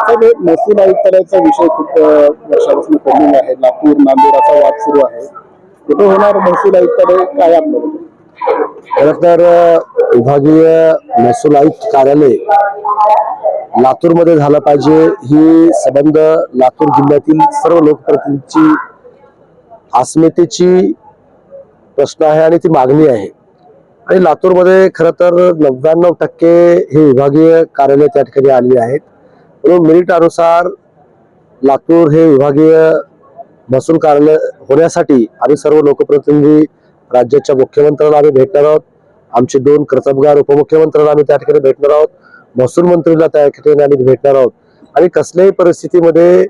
साहेब, हे महसूल आयुक्तालयाचा विषय खूप वर्षापासून पेंडिंग आहे. लातूर नांदेड असा वाद सुरू आहे. कुठे होणार महसूल आयुक्तालय? काय आपलं खर तर विभागीय महसूल आयुक्त कार्यालय लातूरमध्ये झालं पाहिजे ही संबंध लातूर जिल्ह्यातील सर्व लोकप्रतिनिधींची अस्मितेची प्रश्न आहे आणि ती मागणी आहे. आणि लातूरमध्ये खरं तर नव्याण्णव टक्के हे विभागीय कार्यालय त्या ठिकाणी आलेली आहेत. म्हणून मेरिटानुसार लातूर हे विभागीय महसूल कार्यालय होण्यासाठी आम्ही सर्व लोकप्रतिनिधी राज्याच्या मुख्यमंत्र्यांना आम्ही भेटणार आहोत. आमचे दोन कर्तबगार उपमुख्यमंत्र्यांना आम्ही त्या ठिकाणी भेटणार आहोत. महसूल मंत्रीला त्या ठिकाणी आम्ही भेटणार आहोत. आणि कसल्याही परिस्थितीमध्ये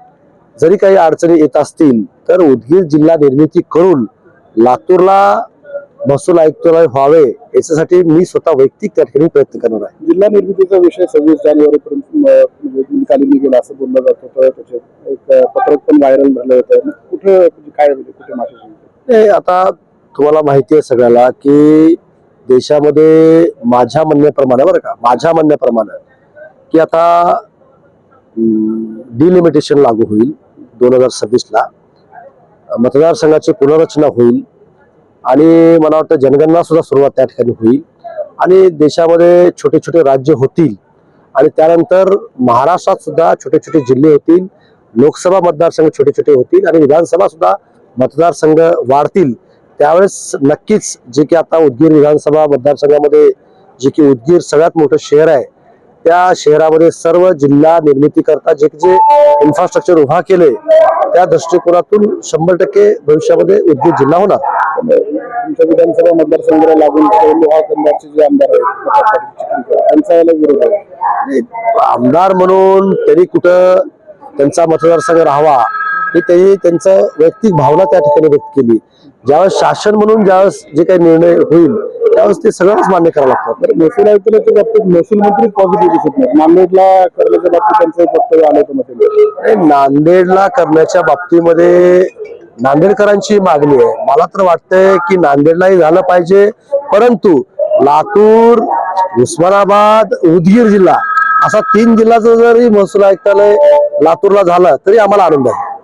जरी काही अडचणी येत असतील तर उदगीर जिल्हा निर्मिती करून लातूरला महसूल आयुक्तालय व्हावे याच्यासाठी मी स्वतः वैयक्तिक त्या ठिकाणी प्रयत्न करणार आहे. जिल्हा निर्मितीचा विषय सव्वीस जानेवारी पर्यंत निकाली निघेल असं बोललं जात. होतं त्याचे एक पत्रक पण व्हायरल झालं होतं. कुठं म्हणजे काय म्हणजे कुठे? हे आता तुम्हाला माहिती आहे सगळ्याला की देशामध्ये माझ्या म्हणण्याप्रमाणे बरं का माझ्या म्हणण्याप्रमाणे की आता डिलिमिटेशन लागू होईल दोन हजार सव्वीसला. मतदारसंघाची पुनर्रचना होईल. आणि मला वाटतं जनगणना सुद्धा सुरुवात त्या ठिकाणी होईल. आणि देशामध्ये छोटे छोटे राज्य होतील. आणि त्यानंतर महाराष्ट्रात सुद्धा छोटे छोटे जिल्हे होतील. लोकसभा मतदारसंघ छोटे छोटे होतील आणि विधानसभा सुद्धा मतदारसंघ वाढतील. त्यावेळेस नक्कीच जे की आता उदगीर विधानसभा मतदारसंघामध्ये जे की उदगीर सगळ्यात मोठं शहर आहे. त्या शहरामध्ये सर्व जिल्हा निर्मिती करता जे जे इन्फ्रास्ट्रक्चर उभा केले त्या दृष्टिकोनातून शंभर टक्के भविष्यामध्ये उदगीर जिल्हा होणार. तुमच्या विधानसभा मतदारसंघाला लागून लोहा कंदारचे जे आमदार आहेत त्यांचा याला विरोध आहे. आमदार म्हणून त्यांनी कुठं त्यांचा मतदारसंघ राहावा ही त्यांनी त्यांचं वैयक्तिक भावना त्या ठिकाणी व्यक्त केली. ज्यावेळेस शासन म्हणून ज्यावेळेस जे काही निर्णय होईल त्यावेळेस ते सगळंच मान्य करावं लागतं. तर महसूल आयुक्तालयाच्या बाबतीत महसूल मंत्री पॉझिटिव्ह दिसत नाही नांदेडला करण्याच्या बाबतीत त्यांचं एक वक्तव्य आलं होतं नांदेडला करण्याच्या बाबतीमध्ये नांदेडकरांची मागणी आहे. मला तर वाटतंय की नांदेडलाही झालं पाहिजे. परंतु लातूर उस्मानाबाद उदगीर जिल्हा असा तीन जिल्ह्याचं जरी महसूल आयुक्तालय लातूरला झालं तरी आम्हाला आनंद आहे.